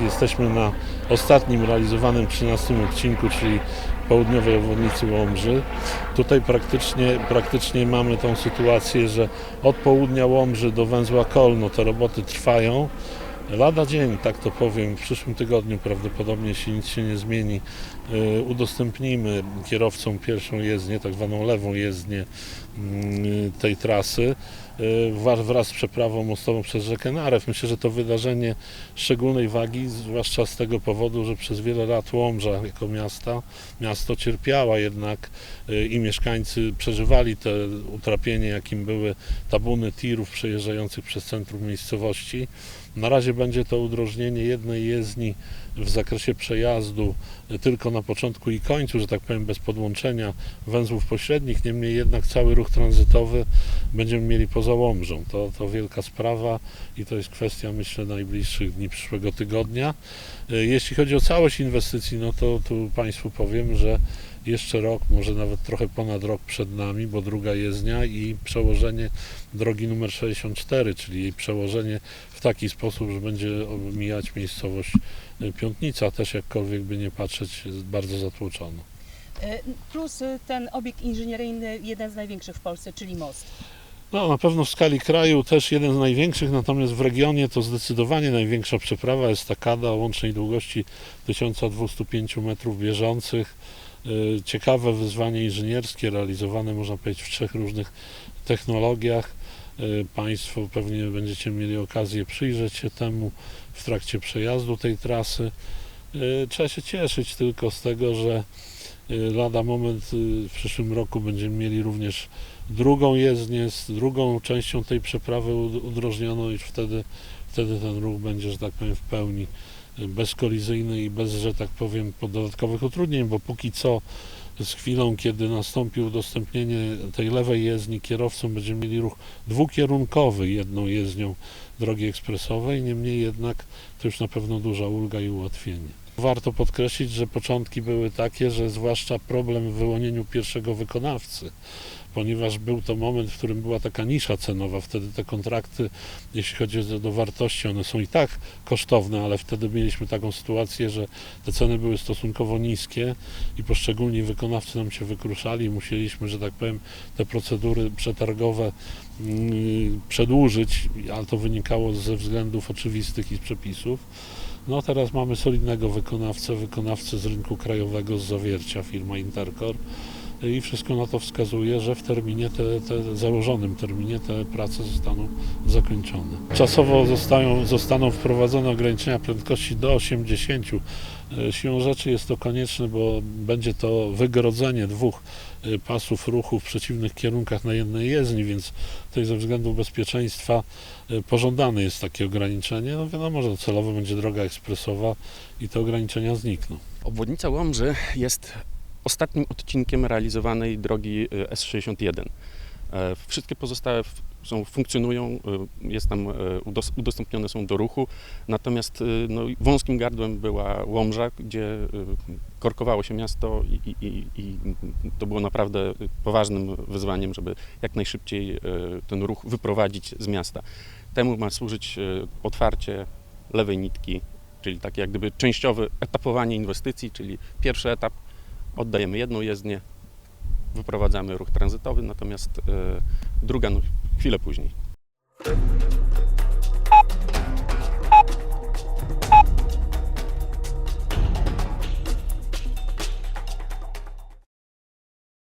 Jesteśmy na ostatnim realizowanym 13 odcinku, czyli południowej obwodnicy Łomży. Tutaj praktycznie, praktycznie mamy tą sytuację, że od południa Łomży do węzła Kolno te roboty trwają. Lada dzień, tak to powiem, w przyszłym tygodniu prawdopodobnie, jeśli nic się nie zmieni, y, udostępnimy kierowcom pierwszą jezdnię, tak zwaną lewą jezdnię mm, tej trasy y, wraz- z przeprawą mostową przez rzekę Narew. Myślę, że to wydarzenie szczególnej wagi, zwłaszcza z tego powodu, że przez wiele lat Łomża jako miasta, miasto cierpiała jednak y, i mieszkańcy przeżywali te utrapienie, jakim były tabuny tirów przejeżdżających przez centrum miejscowości. Na razie będzie to udrożnienie jednej jezdni w zakresie przejazdu tylko na początku i końcu, że tak powiem, bez podłączenia węzłów pośrednich. Niemniej jednak cały ruch tranzytowy będziemy mieli poza Łomżą. To, to wielka sprawa i to jest kwestia, myślę, najbliższych dni przyszłego tygodnia. Y, Jeśli chodzi o całość inwestycji, no to tu Państwu powiem, że jeszcze rok, może nawet trochę ponad rok przed nami, bo druga jezdnia i przełożenie drogi numer 64, czyli jej przełożenie w taki sposób, że będzie mijać miejscowość y, Piątnica, też jakkolwiek by nie patrzeć, jest bardzo zatłoczona. E, Plus e, ten obiekt inżynieryjny, jeden z największych w Polsce, czyli most. No, na pewno w skali kraju też jeden z największych, natomiast w regionie to zdecydowanie największa przeprawa estakada o łącznej długości 1205 metrów bieżących. Y, Ciekawe wyzwanie inżynierskie realizowane można powiedzieć w trzech różnych technologiach. Y, Państwo pewnie będziecie mieli okazję przyjrzeć się temu w trakcie przejazdu tej trasy. Y, Trzeba się cieszyć tylko z tego, że lada moment w przyszłym roku będziemy mieli również drugą jezdnię z drugą częścią tej przeprawy ud- udrożnioną i wtedy, wtedy ten ruch będzie, że tak powiem, w pełni bezkolizyjny i bez, że tak powiem, dodatkowych utrudnień, bo póki co z chwilą, kiedy nastąpi udostępnienie tej lewej jezdni, kierowcom będziemy mieli ruch dwukierunkowy jedną jezdnią drogi ekspresowej, niemniej jednak to już na pewno duża ulga i ułatwienie. Warto podkreślić, że początki były takie, że zwłaszcza problem w wyłonieniu pierwszego wykonawcy, ponieważ był to moment, w którym była taka nisza cenowa. Wtedy te kontrakty, jeśli chodzi o do wartości, one są i tak kosztowne, ale wtedy mieliśmy taką sytuację, że te ceny były stosunkowo niskie i poszczególni wykonawcy nam się wykruszali. Musieliśmy, że tak powiem, te procedury przetargowe mm, przedłużyć, ale to wynikało ze względów oczywistych i z przepisów. No teraz mamy solidnego wykonawcę, wykonawcę z rynku krajowego z Zawiercia, firma Intercor i wszystko na to wskazuje, że w terminie, te, te założonym terminie te prace zostaną zakończone. Czasowo zostają, zostaną wprowadzone ograniczenia prędkości do 80. E, Siłą rzeczy jest to konieczne, bo będzie to wygrodzenie dwóch e, pasów ruchu w przeciwnych kierunkach na jednej jezdni, więc tutaj ze względu bezpieczeństwa e, pożądane jest takie ograniczenie. No wiadomo, że celowo będzie droga ekspresowa i te ograniczenia znikną. Obwodnica Łomży jest ostatnim odcinkiem realizowanej drogi y, S61. E, Wszystkie pozostałe są, funkcjonują, y, jest tam, udos- udostępnione są do ruchu, natomiast y, no, wąskim gardłem była Łomża, gdzie korkowało się miasto i, i, i, to było naprawdę poważnym wyzwaniem, żeby jak najszybciej y, ten ruch wyprowadzić z miasta. Temu ma służyć otwarcie lewej nitki, czyli takie jak gdyby częściowe etapowanie inwestycji, czyli pierwszy etap oddajemy jedną jezdnię, wyprowadzamy ruch tranzytowy, natomiast y, druga no, chwilę później.